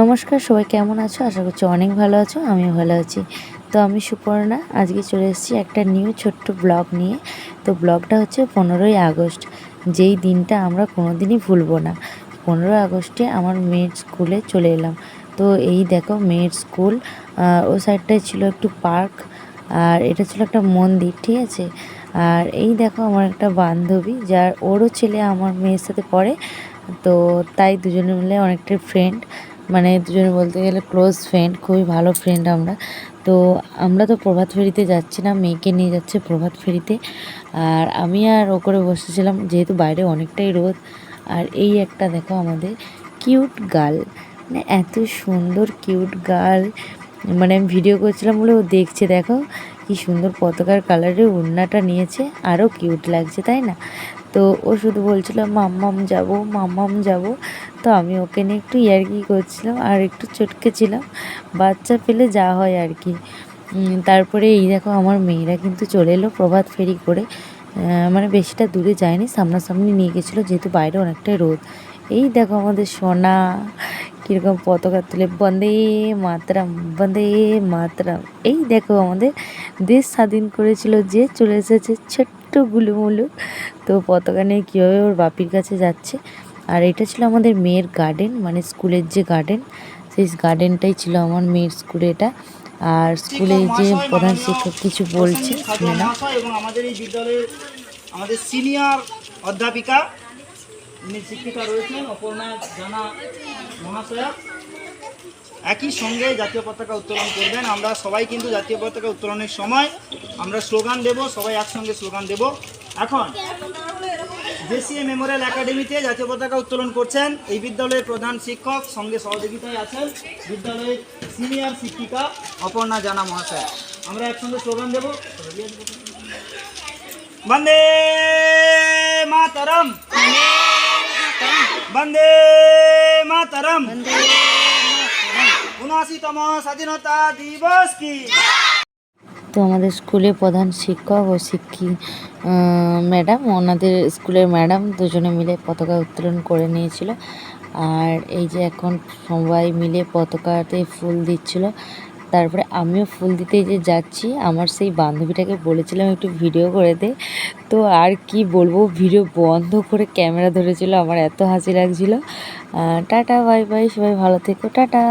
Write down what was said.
নমস্কার, সবাই কেমন আছো? আশা করছি অনেক ভালো আছো, আমিও ভালো আছি। তো আমি সুপর্ণা, আজকে চলে এসেছি একটা নিউ ছোট্ট ব্লগ নিয়ে। তো ব্লগটা হচ্ছে পনেরোই আগস্ট, যেই দিনটা আমরা কোনো দিনই ভুলবো না। পনেরোই আগস্টে আমার মেয়ের স্কুলে চলে এলাম। তো এই দেখো, মেয়ের স্কুল ও সাইডটায় ছিল একটু পার্ক, আর এটা ছিল একটা মন্দির, ঠিক আছে? আর এই দেখো আমার একটা বান্ধবী, যার ওরও ছেলে আমার মেয়ের সাথে পড়ে। তো তাই দুজনে মিলে অনেকটাই ফ্রেন্ড মানে দুজনে বলতে গেলে ক্লোজ ফ্রেন্ড খুবই ভালো ফ্রেন্ড আমরা। তো আমরা তো প্রভাত ফেরিতে যাচ্ছি না, মেয়েকে নিয়ে যাচ্ছে প্রভাত ফেরিতে। আর আমি আর ও করে বসেছিলাম, যেহেতু বাইরে অনেকটাই রোদ। আর এই একটা দেখো আমাদের কিউট গার্ল মানে এত সুন্দর কিউট গার্ল মানে আমি ভিডিও করছিলাম বলে ও দেখছে, দেখো কি সুন্দর পতাকার কালারের ওড়নাটা নিয়েছে আরও কিউট লাগছে, তাই না? তো ও শুধু বলছিল, মাম্মাম যাব মাম্মাম যাব। তো আমি ওকে নিয়ে একটু ইয়ার্কি করছিলাম আর একটু চটকে ছিলাম। বাচ্চা পেলে যা হয় আর কি। তারপরে এই দেখো আমার মেয়েরা কিন্তু চলে এলো প্রভাত ফেরি করে। মানে বেশিটা দূরে যায়নি, সামনাসামনি নিয়ে গেছিল যেহেতু বাইরে অনেকটাই রোদ। এই দেখো আমাদের সোনা, কীরকম পতাকা তুলে, বন্দে মাতরাম বন্দে মাতরাম। এই দেখো আমাদের দেশ স্বাধীন করেছিল, যে চলে এসেছে ছোট্ট গুলুমুলু। তো পতাকা নিয়ে কীভাবে ওর বাপির কাছে যাচ্ছে। আর এটা ছিল আমাদের মেয়ের গার্ডেন মানে স্কুলের যে গার্ডেন সেই গার্ডেনটাই ছিল আমার মেয়ের স্কুলে এটা। আর স্কুলে যে প্রধান শিক্ষক কিছু বলছে এবং আমাদের এই বিদ্যালয়ের আমাদের সিনিয়র অধ্যাপিকা যিনি শিক্ষিকা রয়েছেন অপর্ণা জানা মহাশয়া। একই সঙ্গে জাতীয় পতাকা উত্তোলন করবেন। আমরা সবাই কিন্তু জাতীয় পতাকা উত্তোলনের সময় আমরা স্লোগান দেব, সবাই একসঙ্গে স্লোগান দেব। এখন জেসিএ মেমোরিয়াল একাডেমিতে জাতীয় পতাকা উত্তোলন করছেন এই বিদ্যালয়ের প্রধান শিক্ষক, সঙ্গে সহযোগিতায় আছেন বিদ্যালয়ের সিনিয়র শিক্ষিকা অপর্ণা জানা মহাশয়। আমরা একসঙ্গে স্লোগান দেব। বন্দে মাতরম। বন্দে মাতরম। উনআশিতম স্বাধীনতা দিবস কি তো আমাদের স্কুলে প্রধান শিক্ষক ও শিক্ষী ম্যাডাম, ওনাদের স্কুলের ম্যাডাম দুজনে মিলে পতাকা উত্তোলন করে নিয়েছিল। আর এই যে এখন সবাই মিলে পতাকাতে ফুল দিচ্ছিল, তারপরে আমিও ফুল দিতে যে যাচ্ছি, আমার সেই বান্ধবীটাকে বলেছিলাম একটু ভিডিও করে দে। তো আর কি বলব, ভিডিও বন্ধ করে ক্যামেরা ধরেছিল, আমার এত হাসি লাগছিল। টাটা, বাই বাই, সবাই ভালো থেকো, টাটা।